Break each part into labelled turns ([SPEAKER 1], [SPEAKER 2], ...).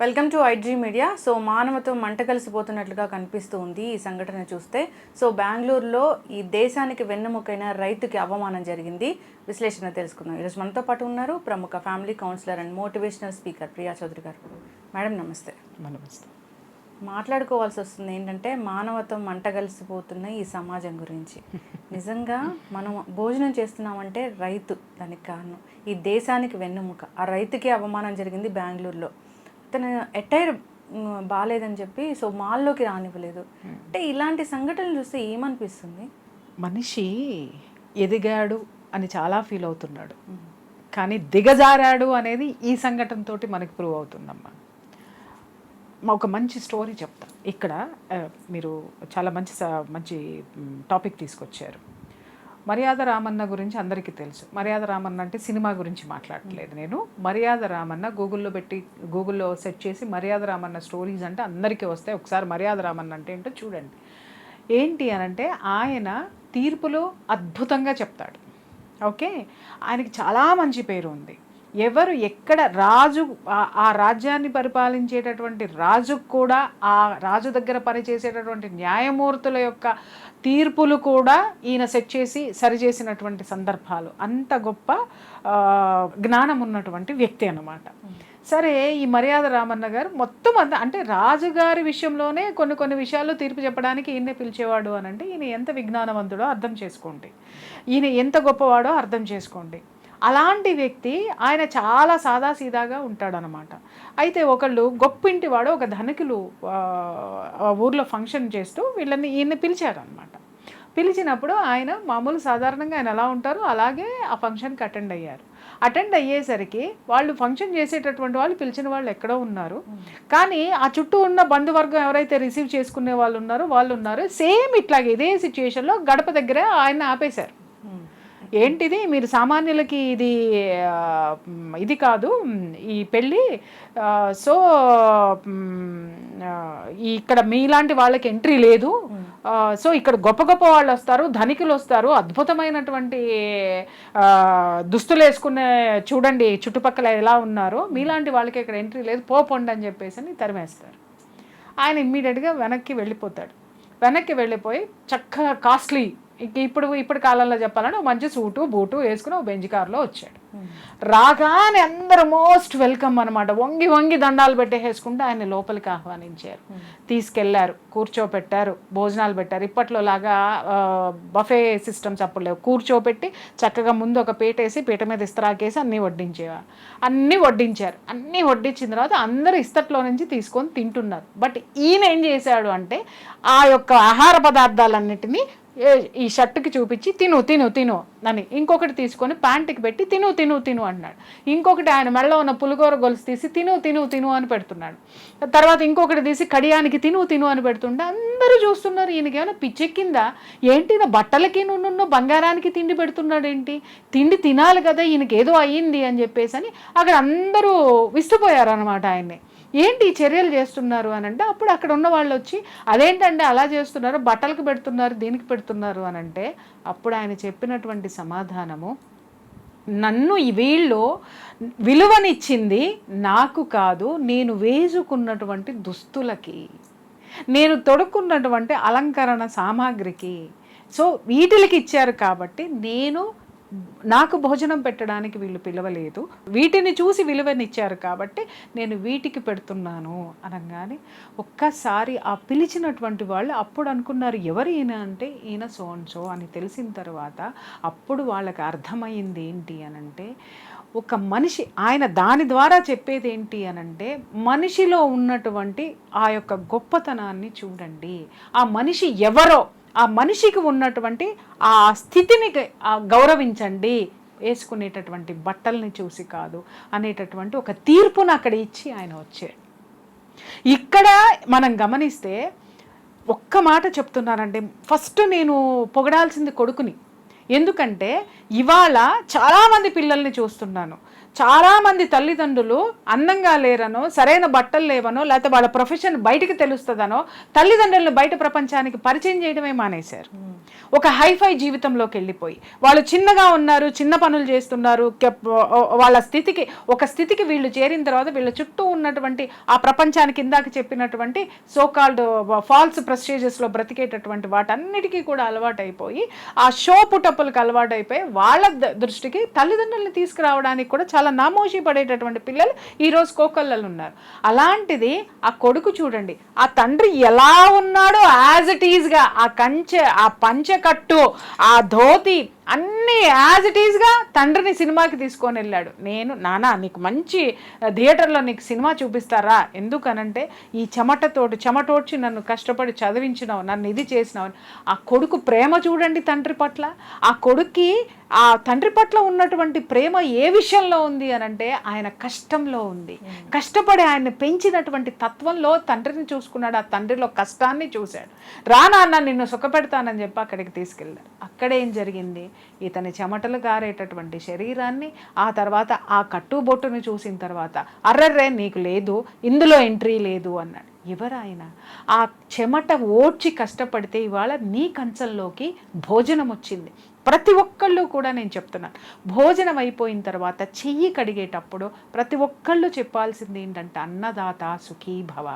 [SPEAKER 1] Welcome to I G media so మానవతో మంట కలిసిపోతున్నట్లుగా కనిపిస్తూ ఉంది ఈ సంఘటన చూస్తే. సో బెంగళూరులో ఈ దేశానికి వెన్నెముకైన రైతుకి అవమానం జరిగింది. విశ్లేషణ తెలుసుకుందాం. ఈరోజు మనతో పాటు ఉన్నారు ప్రముఖ family counsellor and motivational speaker Priya Chowdary గారు. మేడం నమస్తే.
[SPEAKER 2] నమస్తే.
[SPEAKER 1] మాట్లాడుకోవాల్సి వస్తుంది ఏంటంటే మానవత్వం మంట కలిసిపోతున్న ఈ సమాజం గురించి. నిజంగా మనం భోజనం చేస్తున్నామంటే రైతు దానికి కారణం. ఈ దేశానికి వెన్నెముక. ఆ రైతుకే అవమానం జరిగింది బెంగళూరులో. తన అటైర్ బాగాలేదని చెప్పి సో మాల్లోకి రానివ్వలేదు. అంటే ఇలాంటి సంఘటనలు చూస్తే ఏమనిపిస్తుంది?
[SPEAKER 2] మనిషి ఎదిగాడు అని చాలా ఫీల్ అవుతున్నాడు. కానీ దిగజారాడు అనేది ఈ సంఘటనతోటి మనకి ప్రూవ్ అవుతుందమ్మా. మా ఒక మంచి స్టోరీ చెప్తా. ఇక్కడ మీరు చాలా మంచి మంచి టాపిక్ తీసుకొచ్చారు. మర్యాద రామన్న గురించి అందరికీ తెలుసు. మర్యాద రామన్న అంటే సినిమా గురించి మాట్లాడట్లేదు నేను. మర్యాద రామన్న గూగుల్లో పెట్టి గూగుల్లో సెర్చ్ చేసి మర్యాద రామన్న స్టోరీస్ అంటే అందరికీ వస్తాయి. ఒకసారి మర్యాద రామన్న అంటే ఏంటో చూడండి. ఏంటి అనంటే ఆయన తీర్పులో అద్భుతంగా చెప్తాడు. ఓకే? ఆయనకి చాలా మంచి పేరు ఉంది. ఎవరు ఎక్కడ రాజు ఆ- రాజ్యాన్ని పరిపాలించేటటువంటి రాజు కూడా ఆ రాజు దగ్గర పనిచేసేటటువంటి న్యాయమూర్తుల యొక్క తీర్పులు కూడా ఈయన సెట్ చేసి సరిచేసినటువంటి సందర్భాలు. అంత గొప్ప జ్ఞానం ఉన్నటువంటి వ్యక్తి అనమాట సరే ఈ మర్యాద రామన్న గారు మొత్తం అంత అంటే రాజుగారి విషయంలోనే కొన్ని కొన్ని విషయాలు తీర్పు చెప్పడానికి ఈయన్నే పిలిచేవాడు అని అంటే ఈయన ఎంత విజ్ఞానవంతుడో అర్థం చేసుకోండి. ఈయన ఎంత గొప్పవాడో అర్థం చేసుకోండి. అలాంటి వ్యక్తి ఆయన చాలా సాదాసీదాగా ఉంటాడనమాట. అయితే ఒకళ్ళు గొప్పింటి వాడు ఒక ధనికులు ఊర్లో ఫంక్షన్ చేస్తూ వీళ్ళని ఈయన్ని పిలిచారనమాట. పిలిచినప్పుడు ఆయన మామూలు సాధారణంగా ఆయన ఎలా ఉంటారో అలాగే ఆ ఫంక్షన్కి అటెండ్ అయ్యారు. అటెండ్ అయ్యేసరికి వాళ్ళు ఫంక్షన్ చేసేటటువంటి వాళ్ళు పిలిచిన వాళ్ళు ఎక్కడో ఉన్నారు. కానీ ఆ చుట్టూ ఉన్న బంధువర్గం ఎవరైతే రిసీవ్ చేసుకునే వాళ్ళు ఉన్నారో వాళ్ళు ఉన్నారు. సేమ్ ఇట్లాగే ఇదే సిచ్యుయేషన్లో గడప దగ్గర ఆయన ఆపేశారు. ఏంటిది? మీరు సామాన్యులకి ఇది ఇది కాదు ఈ పెళ్ళి సో ఇక్కడ మీలాంటి వాళ్ళకి ఎంట్రీ లేదు. సో ఇక్కడ గొప్ప గొప్ప వాళ్ళు వస్తారు ధనికులు వస్తారు అద్భుతమైనటువంటి దుస్తులు వేసుకునే చూడండి చుట్టుపక్కల ఎలా ఉన్నారో మీలాంటి వాళ్ళకి ఇక్కడ ఎంట్రీ లేదు పోపండి అని చెప్పేసి అని తరిమేస్తారు. ఆయన ఇమ్మీడియట్గా వెనక్కి వెళ్ళిపోతాడు. వెనక్కి వెళ్ళిపోయి చక్కగా కాస్ట్లీ ఇప్పుడు ఇప్పుడు కాలంలో చెప్పాలంటే ఒక మంచి సూటు బూటు వేసుకుని ఒక బెంజ్ కార్లో వచ్చాడు. రాగానే అందరూ మోస్ట్ వెల్కమ్ అనమాట వంగి వంగి దండాలు పెట్టేసుకుంటూ ఆయన లోపలికి ఆహ్వానించారు. తీసుకెళ్ళారు కూర్చోపెట్టారు భోజనాలు పెట్టారు. ఇప్పట్లో లాగా బఫే సిస్టమ్స్ అప్పుడు లేవు. కూర్చోపెట్టి చక్కగా ముందు ఒక పీట వేసి పీట మీద ఇస్తరాకేసి అన్నీ వడ్డించేవారు అన్నీ వడ్డించారు. అన్నీ వడ్డించిన తర్వాత అందరూ ఇస్తట్లో నుంచి తీసుకొని తింటున్నారు. బట్ ఈయన ఏం చేశాడు అంటే ఆ యొక్క ఆహార పదార్థాలన్నిటినీ ఈ షర్ట్కి చూపించి తిను తిను తిను అని ఇంకొకటి తీసుకొని ప్యాంట్కి పెట్టి తిను తిను తిను అన్నాడు ఇంకొకటి ఆయన మెడలో ఉన్న పులిగోర గొలుసు తీసి తిను తిను తిను అని పెడుతున్నాడు. తర్వాత ఇంకొకటి తీసి కడియానికి తిను తిను అని పెడుతుంటే అందరూ చూస్తున్నారు. ఈయనకి ఏమైనా పిచ్చెక్కిందా? ఏంటి నా బట్టలకి నున్ను బంగారానికి తిండి పెడుతున్నాడు ఏంటి తిండి తినాలి కదా ఈయనకి ఏదో అయ్యింది అని చెప్పేసి అని అక్కడ అందరూ విస్తుపోయారు అనమాట ఆయన్ని. ఏంటి ఈ చర్యలు చేస్తున్నారు అని అంటే అప్పుడు అక్కడ ఉన్న వాళ్ళు వచ్చి అదేంటంటే అలా చేస్తున్నారు? బట్టలకు పెడుతున్నారు దీనికి పెడుతున్నారు? అని అంటే అప్పుడు ఆయన చెప్పినటువంటి సమాధానము నన్ను వీళ్ళు విలువనిచ్చింది నాకు కాదు నేను వేసుకున్నటువంటి దుస్తులకి నేను తొడుక్కున్నటువంటి అలంకరణ సామాగ్రికి. సో వీటికి ఇచ్చారు కాబట్టి నేను నాకు భోజనం పెట్టడానికి వీళ్ళు పిలవలేదు. వీటిని చూసి విలువనిచ్చారు కాబట్టి నేను వీటికి పెడుతున్నాను అనగానే ఒక్కసారి ఆ పిలిచినటువంటి వాళ్ళు అప్పుడు అనుకున్నారు ఎవరు ఈయన అంటే? ఈయన సోన్సో సో అని తెలిసిన తర్వాత అప్పుడు వాళ్ళకి అర్థమైంది ఏంటి అనంటే ఒక మనిషి ఆయన దాని ద్వారా చెప్పేది ఏంటి అనంటే మనిషిలో ఉన్నటువంటి ఆ యొక్క గొప్పతనాన్ని చూడండి. ఆ మనిషి ఎవరో ఆ మనిషికి ఉన్నటువంటి ఆ స్థితిని గౌరవించండి. వేసుకునేటటువంటి బట్టల్ని చూసి కాదు అనేటటువంటి ఒక తీర్పును అక్కడ ఇచ్చి ఆయన వచ్చాడు. ఇక్కడ మనం గమనిస్తే ఒక్క మాట చెప్తున్నానండి. ఫస్ట్ నేను పొగడాల్సింది కొడుకుని. ఎందుకంటే ఇవాళ చాలామంది పిల్లల్ని చూస్తున్నాను. చాలామంది తల్లిదండ్రులు అందంగా లేరనో సరైన బట్టలు లేవనో లేకపోతే వాళ్ళ ప్రొఫెషన్ బయటికి తెలుస్తుందనో తల్లిదండ్రులను బయట ప్రపంచానికి పరిచయం చేయడమే మానేశారు. ఒక హైఫై జీవితంలోకి వెళ్ళిపోయి వాళ్ళు చిన్నగా ఉన్నారు చిన్న పనులు చేస్తున్నారు వాళ్ళ స్థితికి ఒక స్థితికి వీళ్ళు చేరిన తర్వాత వీళ్ళ చుట్టూ ఉన్నటువంటి ఆ ప్రపంచానికి ఇందాక చెప్పినటువంటి సోకాల్డ్ ఫాల్స్ ప్రెస్టేజెస్లో బ్రతికేటటువంటి వాటన్నిటికీ కూడా అలవాటైపోయి ఆ షో పుటప్పులకు అలవాటైపోయి వాళ్ళ ద- దృష్టికి తల్లిదండ్రుల్ని తీసుకురావడానికి కూడా చాలా నామోషి పడేటటువంటి పిల్లలు ఈరోజు కోకల్లలు ఉన్నారు. అలాంటిది ఆ కొడుకు చూడండి ఆ తండ్రి ఎలా ఉన్నాడో యాజ్ ఇట్ ఈజ్గా ఆ కంచె ఆ పని పంచెకట్టు ఆ ధోతి అన్నీ యాజ్ ఇట్ ఈజ్గా తండ్రిని సినిమాకి తీసుకొని వెళ్ళాడు. నేను నానా నీకు మంచి థియేటర్లో నీకు సినిమా చూపిస్తారా? ఎందుకనంటే ఈ చెమటతోటి చెమటోడ్చి నన్ను కష్టపడి చదివించినావు నన్ను ఇది చేసినావు. అని. ఆ కొడుకు ప్రేమ చూడండి తండ్రి పట్ల. ఆ కొడుక్కి ఆ తండ్రి పట్ల ఉన్నటువంటి ప్రేమ ఏ విషయంలో ఉంది అని అంటే ఆయన కష్టంలో ఉంది. కష్టపడి ఆయన్ని పెంచినటువంటి తత్వంలో తండ్రిని చూసుకున్నాడు. ఆ తండ్రిలో కష్టాన్ని చూశాడు. రా నాన్న నిన్ను సుఖపెడతానని చెప్పి అక్కడికి తీసుకెళ్ళారు అక్కడేం జరిగింది? ఇతని చెమటలు గారేటటువంటి శరీరాన్ని ఆ తర్వాత ఆ కట్టుబొట్టును చూసిన తర్వాత అర్రర్రే నీకు లేదు ఇందులో ఎంట్రీ లేదు అన్నాడు. ఎవరాయన? ఆ చెమట ఓడ్చి కష్టపడితే ఇవాళ నీ కంచంలోకి భోజనం వచ్చింది. ప్రతి ఒక్కళ్ళు కూడా నేను చెప్తున్నాను. భోజనం అయిపోయిన తర్వాత చెయ్యి కడిగేటప్పుడు ప్రతి ఒక్కళ్ళు చెప్పాల్సింది ఏంటంటే అన్నదాత సుఖీభవ.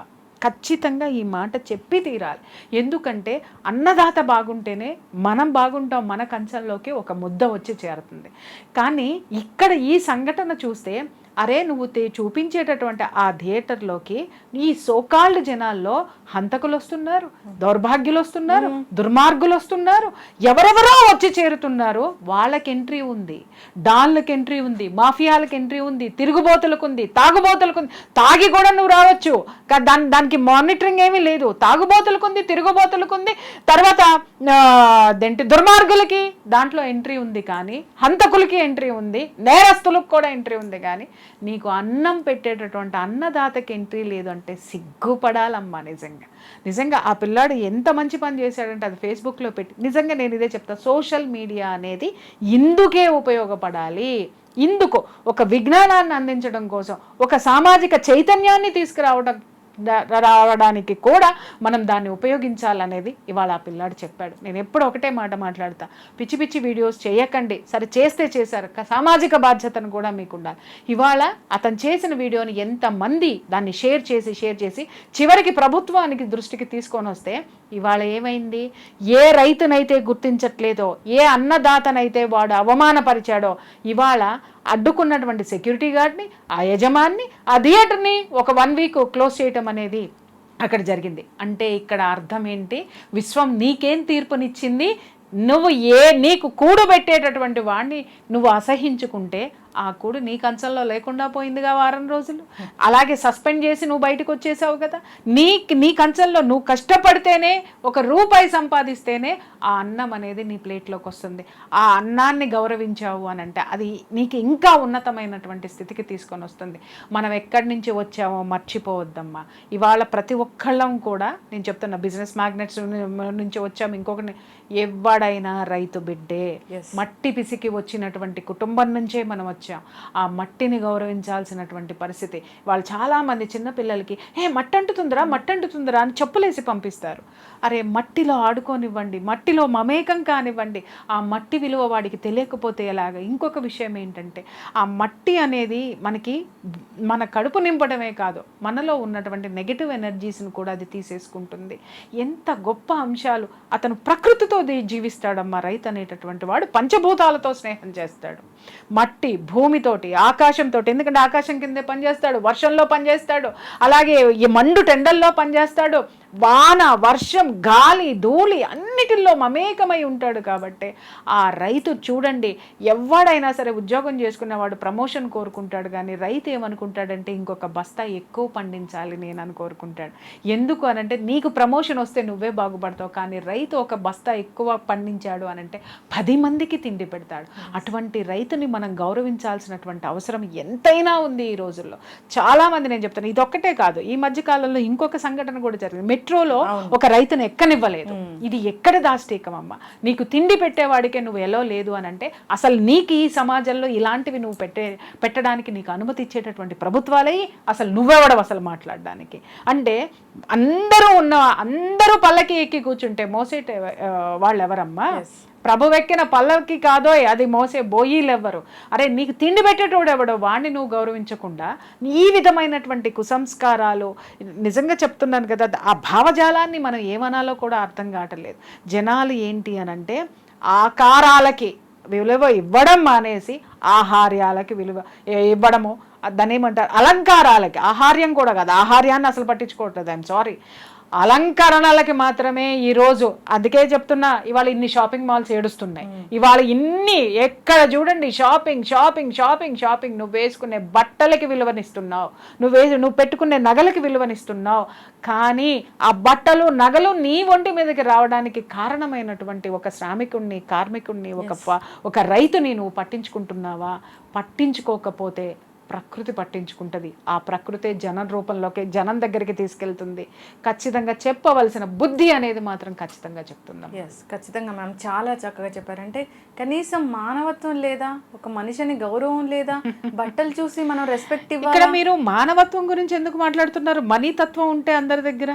[SPEAKER 2] ఖచ్చితంగా ఈ మాట చెప్పి తీరాలి. ఎందుకంటే అన్నదాత బాగుంటేనే మనం బాగుంటాం మన కంచంలోకి ఒక ముద్ద వచ్చి చేరుతుంది. కానీ ఇక్కడ ఈ సంఘటన చూస్తే అరే నువ్వు తే చూపించేటటువంటి ఆ థియేటర్లోకి ఈ సోకాల్డ్ జనాల్లో హంతకులు వస్తున్నారు దౌర్భాగ్యులు వస్తున్నారు దుర్మార్గులు వస్తున్నారు ఎవరెవరో వచ్చి చేరుతున్నారు వాళ్ళకి ఎంట్రీ ఉంది డాన్లకు ఎంట్రీ ఉంది మాఫియాలకు ఎంట్రీ ఉంది తిరుగుబోతులకు ఉంది తాగుబోతులకు ఉంది. తాగి కూడా నువ్వు రావచ్చు. దాని దానికి మానిటరింగ్ ఏమీ లేదు. తాగుబోతులకు ఉంది తిరుగుబోతులకు ఉంది. తర్వాత అదేంటి దుర్మార్గులకి దాంట్లో ఎంట్రీ ఉంది కానీ హంతకులకి ఎంట్రీ ఉంది నేరస్తులకు కూడా ఎంట్రీ ఉంది కానీ నీకు అన్నం పెట్టేటటువంటి అన్నదాతకి ఎంట్రీ లేదు అంటే సిగ్గుపడాలమ్మా నిజంగా. నిజంగా ఆ పిల్లాడు ఎంత మంచి పని చేశాడంటే అది ఫేస్బుక్లో పెట్టి నిజంగా నేను ఇదే చెప్తా సోషల్ మీడియా అనేది ఇందుకే ఉపయోగపడాలి. ఇందుకు ఒక విజ్ఞానాన్ని అందించడం కోసం ఒక సామాజిక చైతన్యాన్ని తీసుకురావడం రావడానికి కూడా మనం దాన్ని ఉపయోగించాలనేది ఇవాళ ఆ పిల్లాడు చెప్పాడు. నేను ఎప్పుడు ఒకటే మాట మాట్లాడతా. పిచ్చి పిచ్చి వీడియోస్ చేయకండి. సరే చేస్తే చేశారు. సామాజిక బాధ్యతను కూడా మీకు ఉండాలి ఇవాళ అతను చేసిన వీడియోని ఎంతమంది దాన్ని షేర్ చేసి షేర్ చేసి చివరికి ప్రభుత్వానికి దృష్టికి తీసుకొని వస్తే ఇవాళ ఏమైంది? ఏ రైతునైతే గుర్తించట్లేదో ఏ అన్నదాతనైతే వాడు అవమానపరిచాడో ఇవాళ అడ్డుకున్నటువంటి సెక్యూరిటీ గార్డ్ని ఆ యజమాన్ని ఆ థియేటర్ని ఒక వన్ వీక్ క్లోజ్ చేయటం అనేది అక్కడ జరిగింది. అంటే ఇక్కడ అర్థం ఏంటి? విశ్వం నీకేం తీర్పునిచ్చింది? నువ్వు ఏ నీకు కూడు పెట్టేటటువంటి వాడిని నువ్వు అసహించుకుంటే ఆ కూడు నీ కంచంలో లేకుండా పోయిందిగా వారం రోజులు. అలాగే సస్పెండ్ చేసి నువ్వు బయటకు వచ్చేసావు కదా. నీ నీ కంచంలో నువ్వు కష్టపడితేనే ఒక రూపాయి సంపాదిస్తేనే ఆ అన్నం అనేది నీ ప్లేట్లోకి వస్తుంది. ఆ అన్నాన్ని గౌరవించావు అని అంటే అది నీకు ఇంకా ఉన్నతమైనటువంటి స్థితికి తీసుకొని వస్తుంది. మనం ఎక్కడి నుంచి వచ్చామో మర్చిపోవద్దమ్మా. ఇవాళ ప్రతి ఒక్కళ్ళం కూడా నేను చెప్తున్నా బిజినెస్ మ్యాగ్నెట్స్ నుంచి వచ్చాము ఇంకొకటి ఎవడైనా రైతు బిడ్డే. మట్టి పిసికి వచ్చినటువంటి కుటుంబం నుంచే మనం వచ్చాం. ఆ మట్టిని గౌరవించాల్సినటువంటి పరిస్థితి. వాళ్ళు చాలామంది చిన్నపిల్లలకి ఏ మట్టి అంటుతుందిరా మట్టి అంటుతుందిరా అని చెప్పులేసి పంపిస్తారు. అరే మట్టిలో ఆడుకోనివ్వండి మట్టిలో మమేకం కానివ్వండి. ఆ మట్టి విలువ వాడికి తెలియకపోతే ఎలాగ? ఇంకొక విషయం ఏంటంటే ఆ మట్టి అనేది మనకి మన కడుపు నింపడమే కాదు మనలో ఉన్నటువంటి నెగిటివ్ ఎనర్జీస్ని కూడా అది తీసేసుకుంటుంది. ఎంత గొప్ప అంశాలు. అతను ప్రకృతితో ది- జీవిస్తాడమ్మా రైతు అనేటటువంటి వాడు పంచభూతాలతో స్నేహం చేస్తాడు. మట్టి భూమితోటి ఆకాశంతో ఎందుకంటే ఆకాశం కిందే పనిచేస్తాడు వర్షంలో పనిచేస్తాడు. అలాగే ఈ మండు టెండల్లో పనిచేస్తాడు. వాన వర్షం గాలి ధూళి అన్నిటిల్లో మమేకమై ఉంటాడు కాబట్టి ఆ రైతు చూడండి ఎవడైనా సరే ఉద్యోగం చేసుకునేవాడు ప్రమోషన్ కోరుకుంటాడు కానీ రైతు ఏమనుకుంటాడంటే ఇంకొక బస్తా ఎక్కువ పండించాలి నేను అని కోరుకుంటాడు. ఎందుకు అనంటే నీకు ప్రమోషన్ వస్తే నువ్వే బాగుపడతావు కానీ రైతు ఒక బస్తా ఎక్కువ పండించాడు అనంటే పది మందికి తిండి పెడతాడు. అటువంటి రైతుని మనం గౌరవించాల్సినటువంటి అవసరం ఎంతైనా ఉంది ఈ రోజుల్లో. చాలామంది నేను చెప్తాను ఇది ఒక్కటే కాదు ఈ మధ్యకాలంలో ఇంకొక సంఘటన కూడా జరిగింది. మెట్రోలో ఒక రైతును ఎక్కనివ్వలేదు. ఇది ఎక్కడ దాష్టీకం అమ్మ నీకు తిండి పెట్టేవాడికే నువ్వు ఎలా లేదు అని అంటే అసలు నీకు ఈ సమాజంలో ఇలాంటివి నువ్వు పెట్టే పెట్టడానికి నీకు అనుమతి ఇచ్చేటటువంటి ప్రభుత్వాలే అసలు నువ్వెవడవు అసలు మాట్లాడడానికి? అంటే అందరూ ఉన్న అందరూ పల్లకి ఎక్కి కూర్చుంటే మోసేటే వాళ్ళు ఎవరమ్మా ప్రభువెక్కిన పల్లవికి కాదోయ్ కాదో అది మోసే బోయీలు ఎవ్వరు అరే నీకు తిండి పెట్టేటోడు ఎవడో? వాడిని నువ్వు గౌరవించకుండా ఈ విధమైనటువంటి కుసంస్కారాలు నిజంగా చెప్తున్నాను కదా ఆ భావజాలాన్ని మనం ఏమనాలో కూడా అర్థం కావటలేదు. జనాలు ఏంటి అని అంటే ఆకారాలకి విలువ ఇవ్వడం మానేసి ఆహార్యాలకి విలువ ఇవ్వడము. దాన్ని ఏమంటారు? అలంకారాలకి. ఆహార్యం కూడా కాదు. ఆహార్యాన్ని అసలు పట్టించుకోవట్లేదు. ఐఎమ్ సారీ అలంకరణలకి మాత్రమే ఈ రోజు అందుకే చెప్తున్నా ఇవాళ ఇన్ని షాపింగ్ మాల్స్ ఏడుస్తున్నాయి. ఇవాళ ఇన్ని ఎక్కడ చూడండి షాపింగ్ షాపింగ్ షాపింగ్ షాపింగ్ నువ్వు వేసుకునే బట్టలకి విలువనిస్తున్నావు. నువ్వు వేసి నువ్వు పెట్టుకునే నగలకి విలువనిస్తున్నావు. కానీ ఆ బట్టలు నగలు నీ ఒంటి మీదకి రావడానికి కారణమైనటువంటి ఒక శ్రామికుణ్ణి కార్మికుణ్ణి ఒక ఒక రైతుని నువ్వు పట్టించుకుంటున్నావా? పట్టించుకోకపోతే ప్రకృతి పట్టించుకుంటుంది. ఆ ప్రకృతే జనం రూపంలోకి జనం దగ్గరికి తీసుకెళ్తుంది. ఖచ్చితంగా చెప్పవలసిన బుద్ధి అనేది మాత్రం ఖచ్చితంగా చెప్తున్నాం
[SPEAKER 1] ఎస్ ఖచ్చితంగా మ్యామ్ చాలా చక్కగా చెప్పారంటే కనీసం మానవత్వం లేదా ఒక మనిషిని గౌరవం లేదా బట్టలు చూసి మనం రెస్పెక్ట్
[SPEAKER 2] ఇక్కడ మీరు మానవత్వం గురించి ఎందుకు మాట్లాడుతున్నారు? మనీ తత్వం ఉంటే అందరి దగ్గర?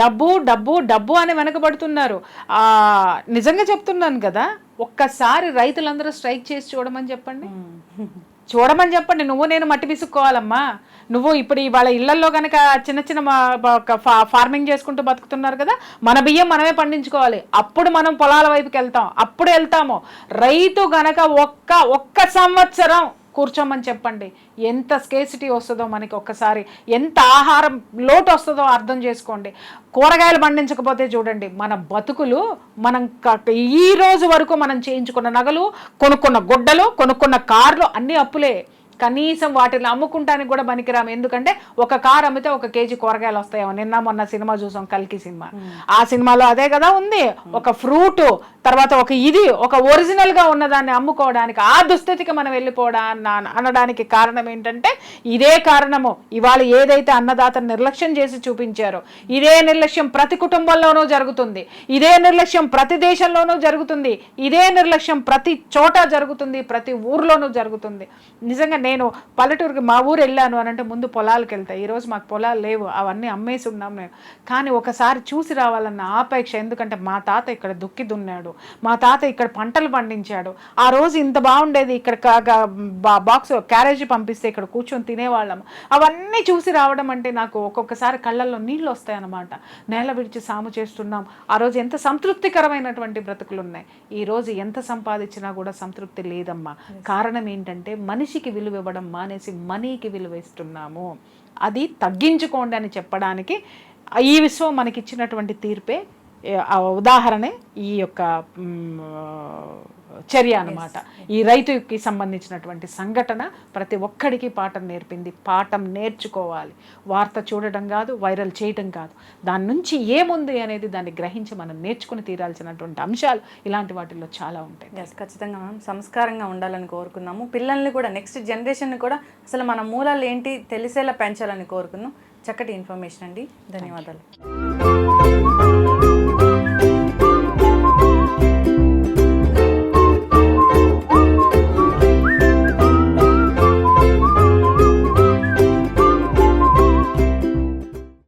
[SPEAKER 2] డబ్బు డబ్బు డబ్బు అని వెనకబడుతున్నారు. ఆ నిజంగా చెప్తున్నాను కదా ఒక్కసారి రైతులందరూ స్ట్రైక్ చేసి చూడమని చెప్పండి. చూడమని చెప్పండి. నువ్వు నేను మట్టి విసుక్కోవాలమ్మా. నువ్వు ఇప్పుడు ఇవాళ ఇళ్ళలో కనుక చిన్న చిన్న మా- ఒక ఫార్మింగ్ చేసుకుంటూ బతుకుతున్నారు కదా మన బియ్యం మనమే పండించుకోవాలి. అప్పుడు మనం పొలాల వైపుకి వెళ్తాం. అప్పుడు వెళ్తాము. రైతు గనక ఒక్క ఒక్క సంవత్సరం కూర్చోమని చెప్పండి. ఎంత స్కేసిటీ వస్తుందో మనకి ఒక్కసారి ఎంత ఆహారం లోటు వస్తుందో అర్థం చేసుకోండి. కూరగాయలు పండించకపోతే చూడండి మన బతుకులు మనం ఈ రోజు వరకు మనం చేయించుకున్న నగలు కొనుక్కున్న గుడ్డలు కొనుక్కున్న కార్లు అన్నీ అప్పులే. కనీసం వాటిని అమ్ముకుంటానికి కూడా పనికిరాము. ఎందుకంటే ఒక కార్ అమ్మితే ఒక కేజీ కూరగాయలు వస్తాయేమో. నిన్న మొన్న సినిమా చూసాం కల్కి సినిమా. ఆ సినిమాలో అదే కదా ఉంది. ఒక ఫ్రూట్ తర్వాత ఒక ఇది ఒక ఒరిజినల్గా ఉన్నదాన్ని అమ్ముకోవడానికి ఆ దుస్థితికి మనం వెళ్ళిపోవడా అనడానికి కారణం ఏంటంటే ఇదే కారణము. ఇవాళ ఏదైతే అన్నదాతను నిర్లక్ష్యం చేసి చూపించారో ఇదే నిర్లక్ష్యం ప్రతి కుటుంబంలోనూ జరుగుతుంది. ఇదే నిర్లక్ష్యం ప్రతి దేశంలోనూ జరుగుతుంది. ఇదే నిర్లక్ష్యం ప్రతి చోట జరుగుతుంది ప్రతి ఊర్లోనూ జరుగుతుంది. నిజంగా నేను పల్లెటూరుకి మా ఊరు వెళ్ళాను అని అంటే ముందు పొలాలకు వెళ్తాయి ఈరోజు మాకు పొలాలు లేవు అవన్నీ అమ్మేసి ఉన్నాం మేము. కానీ ఒకసారి చూసి రావాలన్న ఆపేక్ష ఎందుకంటే మా తాత ఇక్కడ దుక్కి దున్నాడు. మా తాత ఇక్కడ పంటలు పండించాడు. ఆ రోజు ఇంత బాగుండేది ఇక్కడ బాక్స్ క్యారేజీ పంపిస్తే ఇక్కడ కూర్చొని తినేవాళ్ళం. అవన్నీ చూసి రావడం అంటే నాకు ఒక్కొక్కసారి కళ్ళల్లో నీళ్ళు వస్తాయి అన్నమాట నేల విడిచి సాము చేస్తున్నాం. ఆ రోజు ఎంత సంతృప్తికరమైనటువంటి బ్రతుకులు ఉన్నాయి ఈ రోజు ఎంత సంపాదించినా కూడా సంతృప్తి లేదమ్మా. కారణం ఏంటంటే మనిషికి విలువ ఇవ్వడం మానేసి మనీకి విలువ ఇస్తున్నాము. అది తగ్గించుకోండి అని చెప్పడానికి ఈ విశ్వం మనకి ఇచ్చినటువంటి తీర్పే ఉదాహరణే ఈ యొక్క చర్య అన్నమాట. ఈ రైతుకి సంబంధించినటువంటి సంఘటన ప్రతి ఒక్కడికి పాఠం నేర్పింది. పాఠం నేర్చుకోవాలి. వార్త చూడడం కాదు వైరల్ చేయడం కాదు. దాని నుంచి ఏముంది అనేది దాన్ని గ్రహించి మనం నేర్చుకుని తీరాల్సినటువంటి అంశాలు ఇలాంటి వాటిల్లో చాలా ఉంటాయి.
[SPEAKER 1] ఖచ్చితంగా మనం సంస్కారంగా ఉండాలని కోరుకున్నాము. పిల్లల్ని కూడా నెక్స్ట్ జనరేషన్ని కూడా అసలు మన మూలాలు ఏంటి తెలిసేలా పెంచాలని కోరుకున్నాం. చక్కటి ఇన్ఫర్మేషన్ అండి. ధన్యవాదాలు.